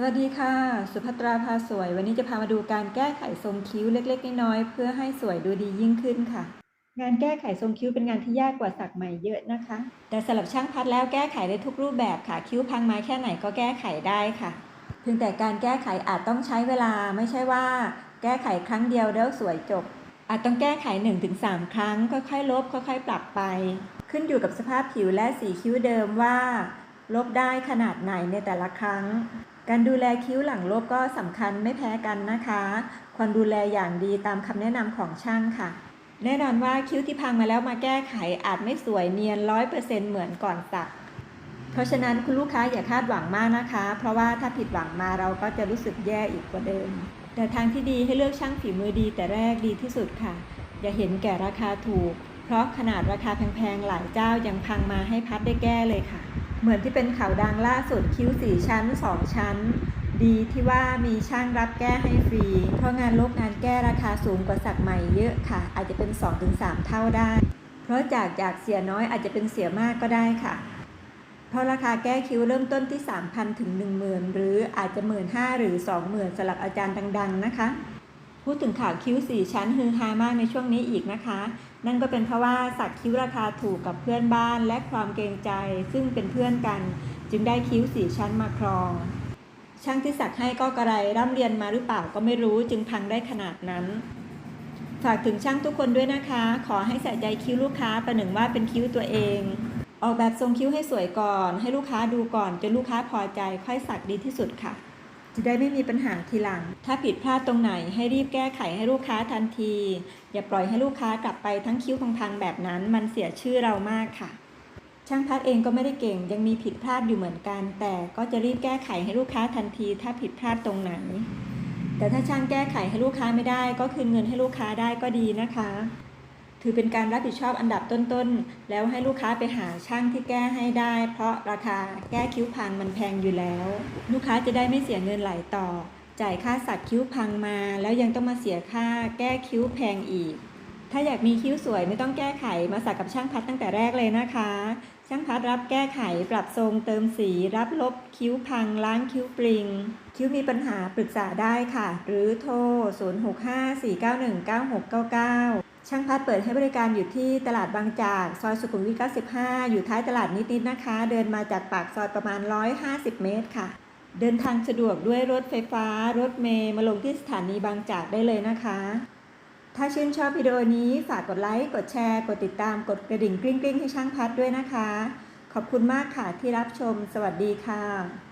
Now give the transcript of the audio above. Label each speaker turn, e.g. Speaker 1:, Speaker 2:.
Speaker 1: สวัสดีค่ะ สุภัตราพาสวย วันนี้จะพามาดูการแก้ไขทรงคิ้วเล็กๆ น้อยๆ เพื่อให้สวยดูดียิ่งขึ้นค่ะ งานแก้ไขทรงคิ้วเป็นงานที่ยากกว่าสักใหม่เยอะนะคะ แต่สำหรับช่างพัดแล้วแก้ไขได้ทุกรูปแบบค่ะ คิ้วพังมาแค่ไหนก็แก้ไขได้ค่ะ เพียงแต่การแก้ไขอาจต้องใช้เวลาไม่ใช่ว่า แก้ไขครั้งเดียวแล้วสวยจบ อาจต้องแก้ไข 1-3 ครั้ง ค่อยๆ ลบค่อยๆ ปรับไป ขึ้นอยู่กับสภาพผิวและสีคิ้วเดิมว่า ลบได้ขนาดไหนในแต่ละครั้ง การดูแลคิ้วหลังลบก็สำคัญไม่แพ้กันนะคะ ควรดูแลอย่างดีตามคำแนะนำของช่างค่ะ แน่นอนว่าคิ้วที่พังมาแล้วมาแก้ไขอาจไม่สวยเนียนร้อยเปอร์เซ็นต์เหมือนก่อนสัก เพราะฉะนั้นคุณลูกค้าอย่าคาดหวังมากนะคะ เพราะว่าถ้าผิดหวังมาเราก็จะรู้สึกแย่อีกกว่าเดิม แต่ทางที่ดีให้เลือกช่างฝีมือดีแต่แรกดีที่สุดค่ะ อย่าเห็นแก่ราคาถูก เพราะขนาดราคาแพงๆหลายเจ้ายังพังมาให้พัดได้แก้เลยค่ะ เหมือนที่เป็นข่าวดังล่าสุดคิ้วสี่ชั้นสองชั้น ดีที่ว่ามีช่างรับแก้ให้ฟรี เพราะงานลบงานแก้ราคาสูงกว่าสักใหม่เยอะค่ะ อาจจะเป็น 2-3 เท่าได้ เพราะจากจากเสียน้อยอาจจะเป็นเสียมากก็ได้ค่ะ เพราะราคาแก้คิ้วเริ่มต้นที่ 3,000 ถึง 10,000 หรืออาจจะ 15,000หรือ 20,000สำหรับอาจารย์ดัง ๆ นะคะ พูดถึงข่าวคิ้ว4ชั้นฮือฮามากในช่วงนี้อีกนะคะ นั่นก็เป็นเพราะว่าสักคิ้วราคาถูกกับเพื่อนบ้านและความเกรงใจ ซึ่งเป็นเพื่อนกัน จึงได้คิ้ว4ชั้นมาครอง ช่างที่สักให้ก็กระไรร่ำเรียนมาหรือเปล่าก็ไม่รู้จึงพังได้ขนาดนั้น ฝากถึงช่างทุกคนด้วยนะคะ ขอให้ใส่ใจคิ้วลูกค้าประหนึ่งว่าเป็นคิ้วตัวเองออกแบบทรงคิ้วให้สวยก่อน ให้ลูกค้าดูก่อนจนลูกค้าพอใจค่อยสักดีที่สุดค่ะ จะได้ไม่มีปัญหาทีหลัง ถ้าผิดพลาดตรงไหนให้รีบแก้ไขให้ลูกค้าทันที อย่าปล่อยให้ลูกค้ากลับไปทั้งคิ้วพังๆแบบนั้น มันเสียชื่อเรามากค่ะ ช่างพัดเองก็ไม่ได้เก่ง ยังมีผิดพลาดอยู่เหมือนกัน แต่ก็จะรีบแก้ไขให้ลูกค้าทันที ถ้าผิดพลาดตรงไหน แต่ถ้าช่างแก้ไขให้ลูกค้าไม่ได้ ก็คืนเงินให้ลูกค้าได้ก็ดีนะคะ ถือเป็นการรับผิดชอบอันดับต้นๆ แล้วให้ลูกค้าไปหาช่างที่แก้ให้ได้ เพราะราคาแก้คิ้วพังมันแพงอยู่แล้ว ลูกค้าจะได้ไม่เสียเงินไหลต่อ จ่ายค่าสักคิ้วพังมา แล้วยังต้องมาเสียค่าแก้คิ้วแพงอีก ถ้าอยากมีคิ้วสวยไม่ต้องแก้ไขมาสักกับช่างพัดตั้งแต่แรกเลยนะคะ ช่างพัดรับแก้ไขปรับทรงเติมสี รับลบคิ้วพัง ล้างคิ้วปริง คิ้วมีปัญหาปรึกษาได้ค่ะ หรือโทร 0654919699 ช่างพัดเปิดให้บริการอยู่ที่ตลาดบางจาก ซอยสุขุมวิท 95 อยู่ท้ายตลาดนิดๆนะคะ เดินมาจากปากซอยประมาณ 150 เมตรค่ะ เดินทางสะดวกด้วยรถไฟฟ้า รถเมล์มาลงที่สถานีบางจากได้เลยนะคะ ถ้าชื่นชอบวิดีโอนี้ฝากกดไลค์ กดแชร์ กดติดตาม กดกระดิ่งกริ๊งๆให้ช่างพัดด้วยนะคะ ขอบคุณมากค่ะที่รับชม สวัสดีค่ะ